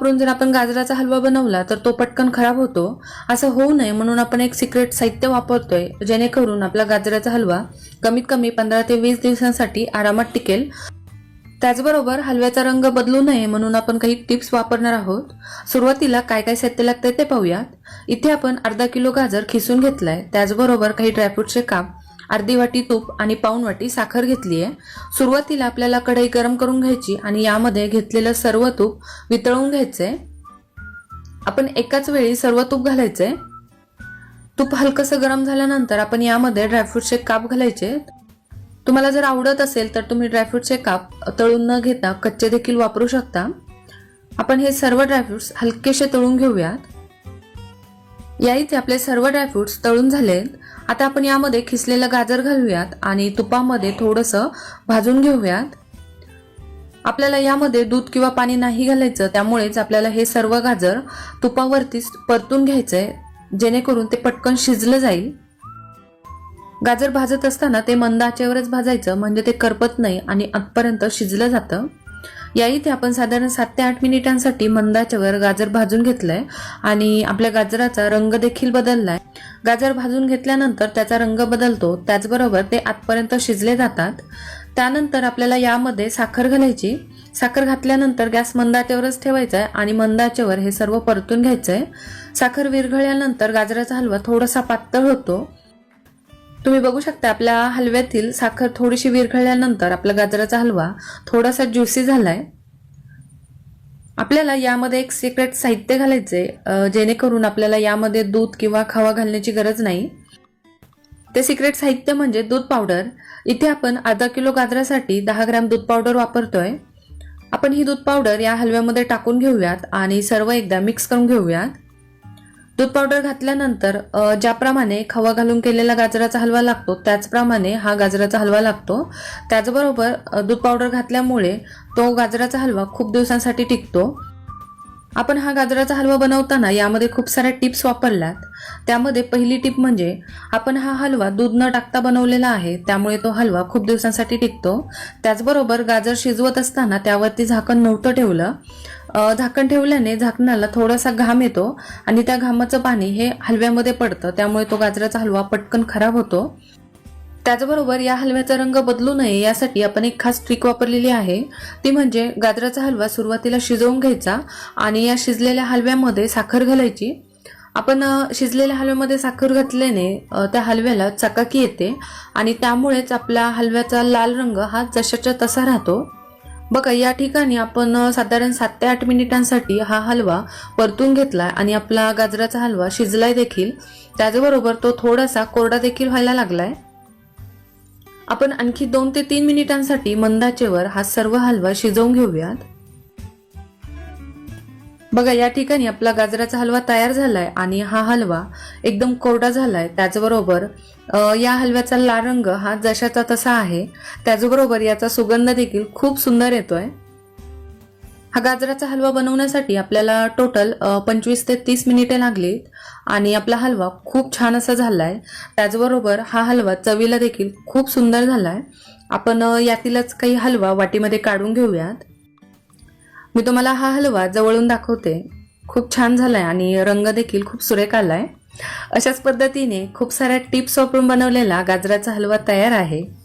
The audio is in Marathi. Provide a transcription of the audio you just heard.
वापरून जर आपण गाजराचा हलवा बनवला तर तो पटकन खराब होतो. असं होऊ नये म्हणून आपण एक सिक्रेट साहित्य वापरतोय जेणेकरून आपला गाजराचा हलवा कमीत कमी पंधरा ते वीस दिवसांसाठी आरामात टिकेल. त्याचबरोबर हलव्याचा रंग बदलू नये म्हणून आपण काही टिप्स वापरणार आहोत. सुरुवातीला काय काय साहित्य लागतंय ते पाहूयात. इथे आपण अर्धा किलो गाजर खिसून घेतलाय. त्याचबरोबर काही ड्रायफ्रूटचे काप. अर्धी वाटी तूप आणि पाऊण वाटी साखर घेतली आहे सुरुवातीला आपल्याला कढई गरम करून घ्यायची आणि यामध्ये घेतलेलं सर्व तूप वितळवून घ्यायचंय. आपण एकाच वेळी सर्व तूप घालायचंय. तूप हलकंसं गरम झाल्यानंतर आपण यामध्ये ड्रायफ्रूटचे काप घालायचे. तुम्हाला जर आवडत असेल तर तुम्ही ड्रायफ्रूटचे काप तळून न घेता कच्चे देखील वापरू शकता. आपण हे सर्व ड्रायफ्रुट्स हलकेसे तळून घेऊयात. या इथे आपले सर्व ड्रायफ्रुट्स तळून झालेत आता आपण यामध्ये खिसलेलं गाजर घालूयात आणि तुपामध्ये थोडंसं भाजून घेऊयात. आपल्याला यामध्ये दूध किंवा पाणी नाही घालायचं त्यामुळेच आपल्याला हे सर्व गाजर तुपावरतीच परतून घ्यायचंय जेणेकरून ते पटकन शिजलं जाईल. गाजर भाजत असताना ते मंद आचेवरच भाजायचं म्हणजे ते करपत नाही आणि आतपर्यंत शिजलं जातं. या इथे आपण साधारण सात ते आठ मिनिटांसाठी मंदाच्यावर गाजर भाजून घेतलंय आणि आपल्या गाजराचा रंग देखील बदललाय. गाजर भाजून घेतल्यानंतर त्याचा रंग बदलतो त्याचबरोबर ते आतपर्यंत शिजले जातात. त्यानंतर आपल्याला यामध्ये साखर घालायची. साखर घातल्यानंतर गॅस मंदाच्यावरच ठेवायचा आहे आणि मंदाच्यावर हे सर्व परतून घ्यायचंय. साखर विरघळल्यानंतर गाजराचा हलवा थोडासा पातळ होतो. तुम्ही बघू शकता आपल्या हलव्यातील साखर थोडीशी विरघळल्यानंतर आपला गाजराचा हलवा थोडासा ज्युसी झालाय. आपल्याला यामध्ये एक सिक्रेट साहित्य घालायचंय जेणेकरून आपल्याला यामध्ये दूध किंवा खवा घालण्याची गरज नाही. ते सिक्रेट साहित्य म्हणजे दूध पावडर इथे आपण अर्धा किलो गाजरासाठी दहा ग्रॅम दूध पावडर वापरतोय. आपण ही दूध पावडर या हलव्यामध्ये टाकून घेऊयात आणि सर्व एकदा मिक्स करून घेऊयात. दूध पावडर घातल्यानंतर ज्याप्रमाणे खवा घालून केलेला गाजराचा हलवा लागतो त्याचप्रमाणे हा गाजराचा हलवा लागतो. त्याचबरोबर दूध पावडर घातल्यामुळे तो गाजराचा हलवा खूप दिवसांसाठी टिकतो. आपण हा गाजराचा हलवा बनवताना यामध्ये खूप साऱ्या टिप्स वापरल्यात. त्यामध्ये पहिली टिप म्हणजे आपण हा हलवा दूध न टाकता बनवलेला आहे त्यामुळे तो हलवा खूप दिवसांसाठी टिकतो. त्याचबरोबर गाजर शिजवत असताना त्यावरती झाकण नव्हतं ठेवलं. झाकण ठेवल्याने झाकणाला थोडासा घाम येतो आणि त्या घामाचं पाणी हे हलव्यामध्ये पडतं. त्यामुळे तो गाजराचा हलवा पटकन खराब होतो. त्याचबरोबर या हलव्याचा रंग बदलू नये यासाठी आपण एक खास ट्रिक वापरलेली आहे. ती म्हणजे गाजराचा हलवा सुरुवातीला शिजवून घ्यायचा आणि या शिजलेल्या हलव्यामध्ये साखर घालायची. आपण शिजलेल्या हलव्यामध्ये साखर घातल्याने त्या हलव्याला चकाकी येते आणि त्यामुळेच आपला हलव्याचा लाल रंग हा जशाच्या तसा राहतो. बघा या ठिकाणी आपण साधारण सात ते आठ मिनिटांसाठी हा हलवा परतून घेतलाय आणि आपला गाजराचा हलवा शिजलाय देखील. त्याचबरोबर तो थोडासा कोरडा देखील व्हायला लागलाय. आपण आणखी दोन ते तीन मिनिटांसाठी मंदाचेवर हा सर्व हलवा शिजवून घेऊयात. बघा या ठिकाणी आपला गाजराचा हलवा तयार झालाय आणि हा हलवा एकदम कोरडा झालाय. त्याचबरोबर या हलव्याचा लाल रंग हा जशाचा तसा आहे. त्याचबरोबर याचा सुगंध देखील खूप सुंदर येतोय. हा गाजराचा हलवा बनवण्यासाठी आपल्याला टोटल पंचवीस ते तीस मिनिटे लागलीत आणि आपला हलवा खूप छान असा झालाय. त्याचबरोबर हा हलवा चवीला देखील खूप सुंदर झालाय. आपण यातीलच काही हलवा वाटीमध्ये काढून घेऊयात. मी तुम्हाला हा हलवा जवळून दाखवते. खूप छान झालाय आणि रंग देखील खूप सुरेख आलाय. अशाच पद्धतीने खूप साऱ्या टिप्स वापरून बनवलेला गाजराचा हलवा तयार आहे.